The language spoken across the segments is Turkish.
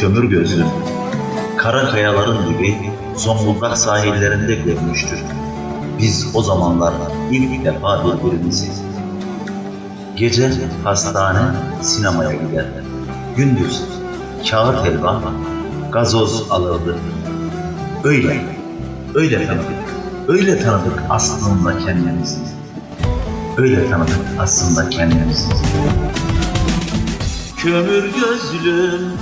kömür gözlüm, kara kayaların gibi Zonguldak sahillerinde görmüştür. Biz o zamanlar ilk defa birbirimizi. Gece hastane, sinemaya gider. Gündüz kağıt helva, gazoz alırdı. Öyle, öyle tanıdık, öyle tanıdık aslında kendimizi. Öyle tanıdık aslında kendimizi. Kömür gözlüm,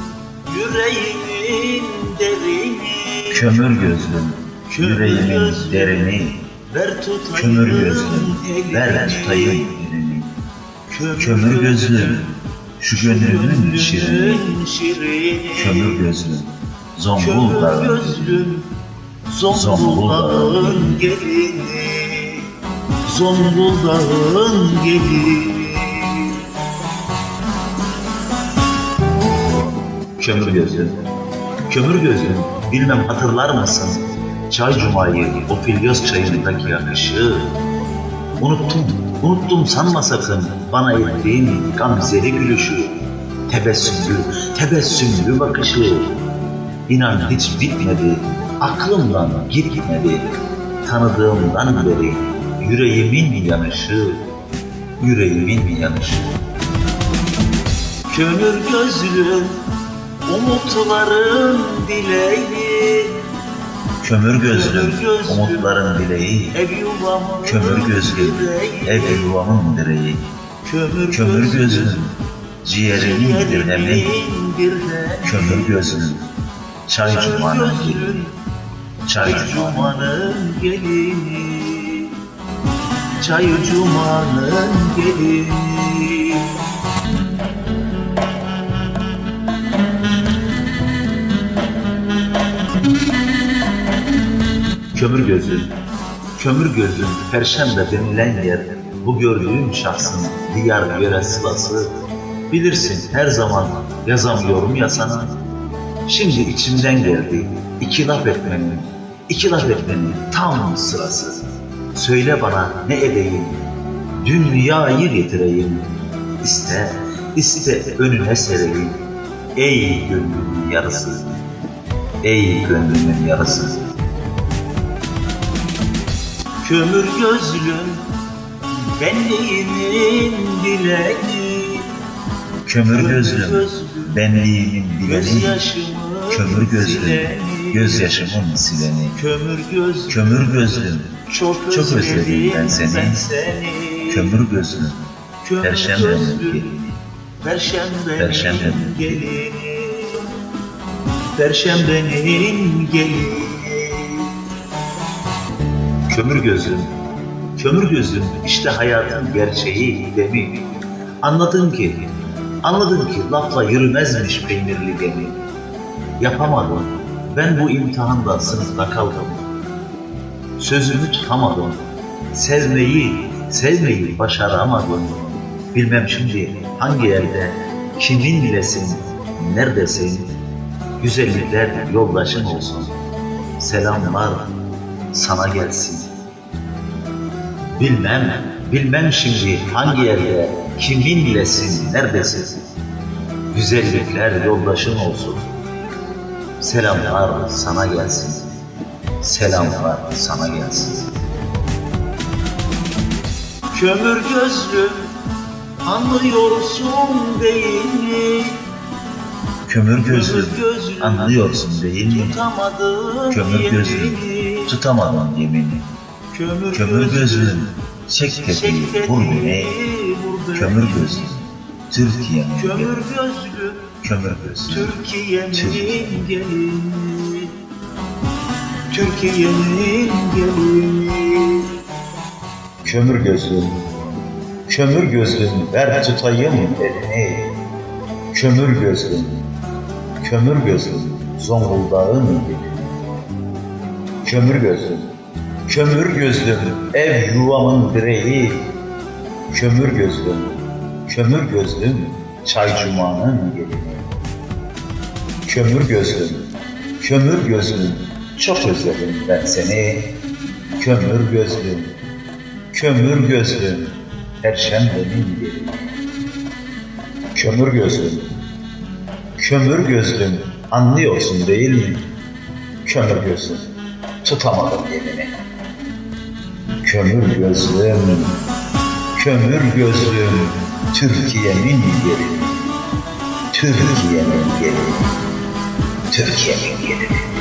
yüreğimin derini. Kömür gözlüm, yüreğimin derini. Ver tutayım Kömür gözlüm, ver tutayım elini. Kömür gözlüm, şu gönlümün şirini. Kömür gözlüm, Zonguldak'ın gözlüm Zonguldak'ın gelini Zonguldak'ın gelini Kömür gözlüm, kömür gözlüm, bilmem hatırlar mısın? Çay Cuma'yı, o filyoz çayındaki yakışı. Unuttum, unuttum sanma sakın bana ettiğin gamzeli gülüşü. Tebessümlü, tebessümlü bakışı. İnan hiç bitmedi, aklımdan gitmedi. Tanıdığımdan beri yüreğimin yanışı, yüreğimin yanışı. Kömür gözlüm Umutların dileği Kömür gözlüm, umutların dileği, kömür gözlüm, ev yuvamın direği. Kömür, gözlüm, ciğerimin dirhemi, dirhemi kömür gözlüm, çay cumanın gelini, çay Cumanın gelini Çay cumanın gelini Kömür gözlüm, kömür gözlüm, perşembe denilen yer, bu gördüğüm şahsın diyar yöre sılası. Bilirsin her zaman yazamıyorum ya sana. Şimdi içimden geldi iki laf etmenin, iki laf etmenin tam sırası. Söyle bana ne edeyim, dünyayı getireyim. İste, iste önüne sereyim. Ey gönlümün yarısı, ey gönlümün yarısı. Kömür gözlüm benliğimin dileği Kömür gözlüm, benliğimin Gözyaşımın kömür gözlüm, gözyaşımın sileni. Kömür gözlüm Kömür gözlüm, çok, çok özledim ben seni. kömür gözlüm, perşembenin gelini. Perşembenin gelini Perşembenin gelini Kömür gözlüm, kömür gözlüm, işte hayatın gerçeği, demi. Anladın ki, anladın ki lafla yürümezmiş peynirli gemi. Yapamadım, ben bu imtihanda sınıfta kaldım. Sözümü tutamadım, sevmeyi, sevmeyi başaramadım. Bilmem şimdi hangi yerde, kimin bilesin, neredesin? Güzellikler yoldaşın olsun. Selamlar sana gelsin. Bilmem, bilmem şimdi hangi yerde, kimin bilesin, neredesin? Güzellikler yoldaşın olsun. Selamlar sana gelsin. Selamlar sana gelsin. Kömür gözlüm anlıyorsun değil mi? Kömür gözlüm, anlıyorsun değil mi? Tutamadım Kömür gözlüm, yemini. tutamadın yemini. Kömür, Kömür gözlüm, çek tepeyi, vur beni. Kömür gözlüm, Türkiye'nin Kömür gözlüm Kömür gözlüm, Türkiye'nin Türkiye. gelini Türkiye'nin gelini kömür gözlüm, kömür gözlüm, ver tutayım elini. Kömür gözlüm, kömür gözlüm, Zonguldak'ın gelini. Kömür gözlüm, kömür gözlüm, ev yuvamın direği. Kömür gözlüm, kömür gözlüm, çay cumanın gelini. Kömür gözlüm, kömür gözlüm, çok özledim ben seni. Kömür gözlüm, kömür gözlüm, perşembenin gelini. Kömür gözlüm, Kömür gözlüm anlıyorsun değil mi? Kömür gözlüm tutamadım yerini. Kömür gözlüm, kömür gözlüm Türkiye'nin yeri. Türkiye'nin yeri. Türkiye'nin yeri.